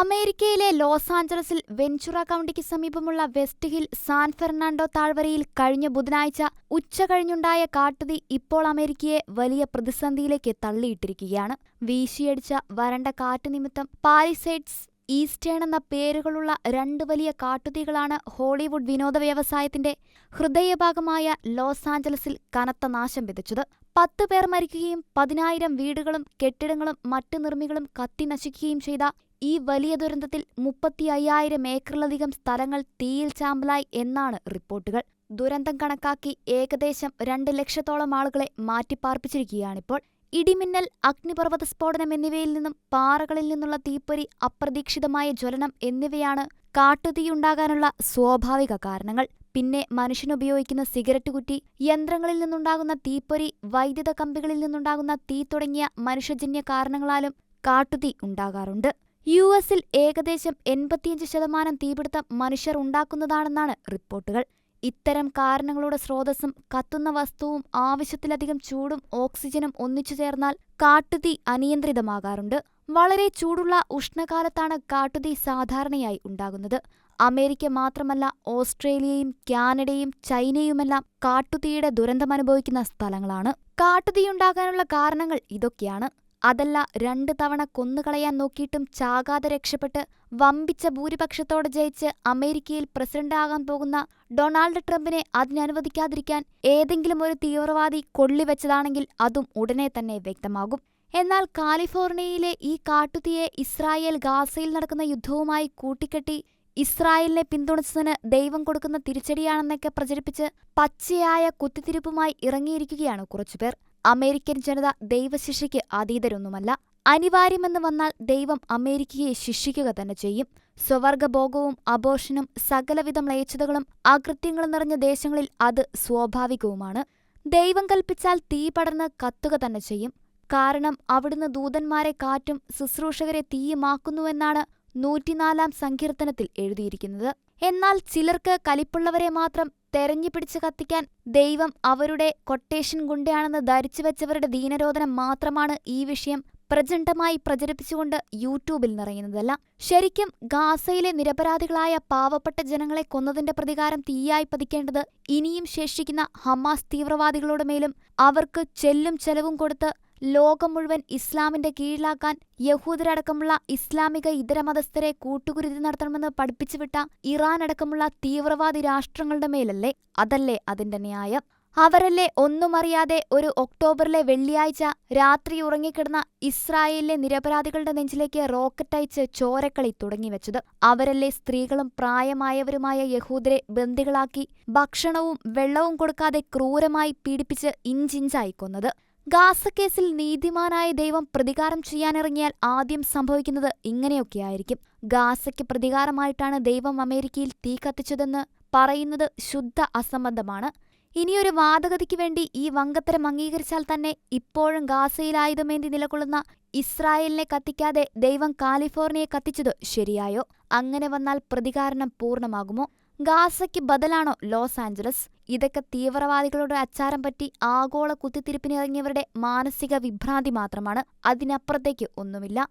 അമേരിക്കയിലെ loss ആഞ്ചലസിൽ Ventura കൗണ്ടിക്ക് സമീപമുള്ള west hill San Fernando താഴ്വരയിൽ കഴിഞ്ഞ ബുധനാഴ്ച ഉച്ച കഴിഞ്ഞുണ്ടായ കാട്ടുതീ ഇപ്പോൾ അമേരിക്കയെ വലിയ പ്രതിസന്ധിയിലേക്ക് തള്ളിയിട്ടിരിക്കുകയാണ്. വീശിയടിച്ച വരണ്ട കാറ്റ് നിമിത്തം പാലിസൈഡ്സ് ഈസ്റ്റേൺ എന്ന പേരുകളുള്ള രണ്ട് വലിയ കാട്ടുതീകളാണ് ഹോളിവുഡ് വിനോദ വ്യവസായത്തിന്റെ ഹൃദയഭാഗമായ ലോസ് ആഞ്ചലസിൽ കനത്ത നാശം വിതച്ചത്. പത്ത് പേർ മരിക്കുകയും പതിനായിരം വീടുകളും കെട്ടിടങ്ങളും മറ്റ് നിർമ്മികളും കത്തിനശിക്കുകയും ചെയ്ത ഈ വലിയ ദുരന്തത്തിൽ മുപ്പത്തി അയ്യായിരം ഏക്കറിലധികം സ്ഥലങ്ങൾ തീയിൽ ചാമ്പലായി എന്നാണ് റിപ്പോർട്ടുകൾ. ദുരന്തം കണക്കാക്കി ഏകദേശം രണ്ട് ലക്ഷത്തോളം ആളുകളെ മാറ്റിപ്പാർപ്പിച്ചിരിക്കുകയാണിപ്പോൾ. ഇടിമിന്നൽ അഗ്നിപർവത സ്ഫോടനം എന്നിവയിൽ നിന്നും പാറകളിൽ നിന്നുള്ള തീപ്പൊരി അപ്രതീക്ഷിതമായ ജ്വലനം എന്നിവയാണ് കാട്ടുതീയുണ്ടാകാനുള്ള സ്വാഭാവിക കാരണങ്ങൾ. പിന്നെ മനുഷ്യനുപയോഗിക്കുന്ന സിഗരറ്റ് കുറ്റി യന്ത്രങ്ങളിൽ നിന്നുണ്ടാകുന്ന തീപ്പൊരി വൈദ്യുത കമ്പികളിൽ നിന്നുണ്ടാകുന്ന തീ തുടങ്ങിയ മനുഷ്യജന്യ കാരണങ്ങളാലും കാട്ടുതീ ഉണ്ടാകാറുണ്ട്. യു എസിൽ ഏകദേശം എൺപത്തിയഞ്ച് ശതമാനം തീപിടുത്തം മനുഷ്യർ ഉണ്ടാക്കുന്നതാണെന്നാണ് റിപ്പോർട്ടുകൾ. ഇത്തരം കാരണങ്ങളുടെ സ്രോതസ്സും കത്തുന്ന വസ്തുവും ആവശ്യത്തിലധികം ചൂടും ഓക്സിജനും ഒന്നിച്ചു ചേർന്നാൽ കാട്ടുതീ അനിയന്ത്രിതമാകാറുണ്ട്. വളരെ ചൂടുള്ള ഉഷ്ണകാലത്താണ് കാട്ടുതീ സാധാരണയായി ഉണ്ടാകുന്നത്. അമേരിക്ക മാത്രമല്ല ഓസ്ട്രേലിയയും കാനഡയും ചൈനയുമെല്ലാം കാട്ടുതീയുടെ ദുരന്തമനുഭവിക്കുന്ന സ്ഥലങ്ങളാണ്. കാട്ടുതീയുണ്ടാകാനുള്ള കാരണങ്ങൾ ഇതൊക്കെയാണ്. അതല്ല രണ്ട് തവണ കൊന്നുകളയാൻ നോക്കിയിട്ടും ചാകാതെ രക്ഷപ്പെട്ട് വമ്പിച്ച ഭൂരിപക്ഷത്തോടെ ജയിച്ച് അമേരിക്കയിൽ പ്രസിഡന്റാകാൻ പോകുന്ന ഡൊണാൾഡ് ട്രംപിനെ അതിനനുവദിക്കാതിരിക്കാൻ ഏതെങ്കിലും ഒരു തീവ്രവാദി കൊള്ളിവെച്ചതാണെങ്കിൽ അതും ഉടനെ തന്നെ വ്യക്തമാകും. എന്നാൽ കാലിഫോർണിയയിലെ ഈ കാട്ടുതീയെ ഇസ്രായേൽ ഗാസയിൽ നടക്കുന്ന യുദ്ധവുമായി കൂട്ടിക്കെട്ടി ഇസ്രായേലിനെ പിന്തുണച്ചതിന് ദൈവം കൊടുക്കുന്ന തിരിച്ചടിയാണെന്നൊക്കെ പ്രചരിപ്പിച്ച് പച്ചയായ കുത്തിത്തിരിപ്പുമായി ഇറങ്ങിയിരിക്കുകയാണ് കുറച്ചുപേർ. അമേരിക്കൻ ജനത ദൈവശിക്ഷയ്ക്ക് അതീതരൊന്നുമല്ല. അനിവാര്യമെന്ന് വന്നാൽ ദൈവം അമേരിക്കയെ ശിക്ഷിക്കുക തന്നെ ചെയ്യും. സ്വവർഗഭോഗവും അബോഷനും സകലവിധ മ്ലേച്ഛതകളും അകൃത്യങ്ങളും നിറഞ്ഞ ദേശങ്ങളിൽ അത് സ്വാഭാവികവുമാണ്. ദൈവം കൽപ്പിച്ചാൽ തീ പടർന്ന് കത്തുക തന്നെ ചെയ്യും. കാരണം അവിടുന്ന് ദൂതന്മാരെ കാറ്റും ശുശ്രൂഷകരെ തീയുമാക്കുന്നുവെന്നാണ് നൂറ്റിനാലാം സങ്കീർത്തനത്തിൽ എഴുതിയിരിക്കുന്നത്. എന്നാൽ ചിലർക്ക് കലിപ്പുള്ളവരെ മാത്രം തെരഞ്ഞുപിടിച്ച് കത്തിക്കാൻ ദൈവം അവരുടെ കൊട്ടേഷൻ ഗുണ്ടയാണെന്ന് ധരിച്ചു വെച്ചവരുടെ ദീനരോധനം മാത്രമാണ് ഈ വിഷയം പ്രചണ്ഡമായി പ്രചരിപ്പിച്ചുകൊണ്ട് യൂട്യൂബിൽ നിറയുന്നതല്ല. ശരിക്കും ഗാസയിലെ നിരപരാധികളായ പാവപ്പെട്ട ജനങ്ങളെ കൊന്നതിന്റെ പ്രതികാരം തീയായി പതിക്കേണ്ടത് ഇനിയും ശേഷിക്കുന്ന ഹമാസ് തീവ്രവാദികളുടെ മേലും അവർക്ക് ചെല്ലും ചെലവും കൊടുത്ത് ലോകം മുഴുവൻ ഇസ്ലാമിന്റെ കീഴിലാക്കാൻ യഹൂദരടക്കമുള്ള ഇസ്ലാമിക ഇതര മതസ്ഥരെ കൂട്ടുകുരുതി നടത്തണമെന്ന് പഠിപ്പിച്ചുവിട്ട ഇറാൻ അടക്കമുള്ള തീവ്രവാദി രാഷ്ട്രങ്ങളുടെ മേലല്ലേ അതല്ലേ അതിന്റെ ന്യായം? അവരല്ലേ ഒന്നുമറിയാതെ ഒരു ഒക്ടോബറിലെ വെള്ളിയാഴ്ച രാത്രി ഉറങ്ങിക്കിടന്ന ഇസ്രായേലിലെ നിരപരാധികളുടെ നെഞ്ചിലേക്ക് റോക്കറ്റ് അയച്ച് ചോരക്കളി തുടങ്ങിവെച്ചത്. അവരല്ലേ സ്ത്രീകളും പ്രായമായവരുമായ യഹൂദരെ ബന്ദികളാക്കി ഭക്ഷണവും വെള്ളവും കൊടുക്കാതെ ക്രൂരമായി പീഡിപ്പിച്ച് ഇഞ്ചിഞ്ചായി കൊന്നത്. ഗാസക്കേസിൽ നീതിമാനായ ദൈവം പ്രതികാരം ചെയ്യാനിറങ്ങിയാൽ ആദ്യം സംഭവിക്കുന്നത് ഇങ്ങനെയൊക്കെയായിരിക്കും. ഗാസയ്ക്ക് പ്രതികാരമായിട്ടാണ് ദൈവം അമേരിക്കയിൽ തീ കത്തിച്ചതെന്ന് പറയുന്നത് ശുദ്ധ അസംബന്ധമാണ്. ഇനിയൊരു വാദഗതിക്ക് വേണ്ടി ഈ വങ്കത്തരം അംഗീകരിച്ചാൽ തന്നെ ഇപ്പോഴും ഗാസയിൽ ആയുധമേന്തി നിലകൊള്ളുന്ന ഇസ്രായേലിനെ കത്തിക്കാതെ ദൈവം കാലിഫോർണിയയെ കത്തിച്ചത് ശരിയായോ? അങ്ങനെ വന്നാൽ പ്രതികാരണം പൂർണമാകുമോ? ഗാസയ്ക്ക് ബദലാണോ ലോസ് ആഞ്ചലസ്? ഇതൊക്കെ തീവ്രവാദികളുടെ അച്ചാരം പറ്റി ആഗോള കുത്തിത്തിരിപ്പിനിറങ്ങിയവരുടെ മാനസിക വിഭ്രാന്തി മാത്രമാണ്. അതിനപ്പുറത്തേക്ക് ഒന്നുമില്ല.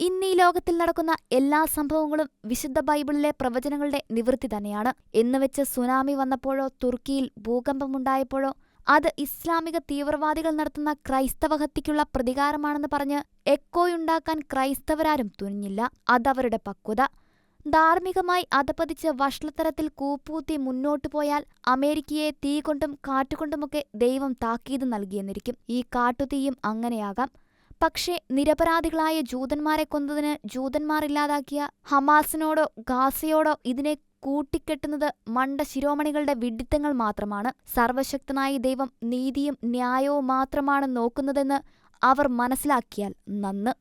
ഇന്ന് ഈ ലോകത്തിൽ നടക്കുന്ന എല്ലാ സംഭവങ്ങളും വിശുദ്ധ ബൈബിളിലെ പ്രവചനങ്ങളുടെ നിവൃത്തി തന്നെയാണ്. എന്നുവെച്ച് സുനാമി വന്നപ്പോഴോ തുർക്കിയിൽ ഭൂകമ്പമുണ്ടായപ്പോഴോ അത് ഇസ്ലാമിക തീവ്രവാദികൾ നടത്തുന്ന ക്രൈസ്തവ ഹത്യയ്ക്കുള്ള പ്രതികാരമാണെന്ന് പറഞ്ഞ് എക്കോയുണ്ടാക്കാൻ ക്രൈസ്തവരാരും തുനിഞ്ഞില്ല. അതവരുടെ പക്വത. ധാർമ്മികമായി അധപതിച്ച് വഷളത്തരത്തിൽ മുന്നോട്ടു പോയാൽ അമേരിക്കയെ തീ കൊണ്ടും കാറ്റുകൊണ്ടുമൊക്കെ ദൈവം താക്കീത് നൽകിയെന്നിരിക്കും. ഈ കാട്ടുതീയും അങ്ങനെയാകാം. പക്ഷേ നിരപരാധികളായ ജൂതന്മാരെ കൊന്നതിന് ജൂതന്മാർ ഇല്ലാതാക്കിയ ഹമാസിനോടോ ഗാസയോടോ ഇതിനെ കൂട്ടിക്കെട്ടുന്നത് മണ്ട ശിരോമണികളുടെ വിഡിത്തങ്ങൾ മാത്രമാണ്. സർവശക്തനായ ദൈവം നീതിയും ന്യായവും മാത്രമാണ് നോക്കുന്നതെന്ന് അവർ മനസ്സിലാക്കിയാൽ നന്ന്.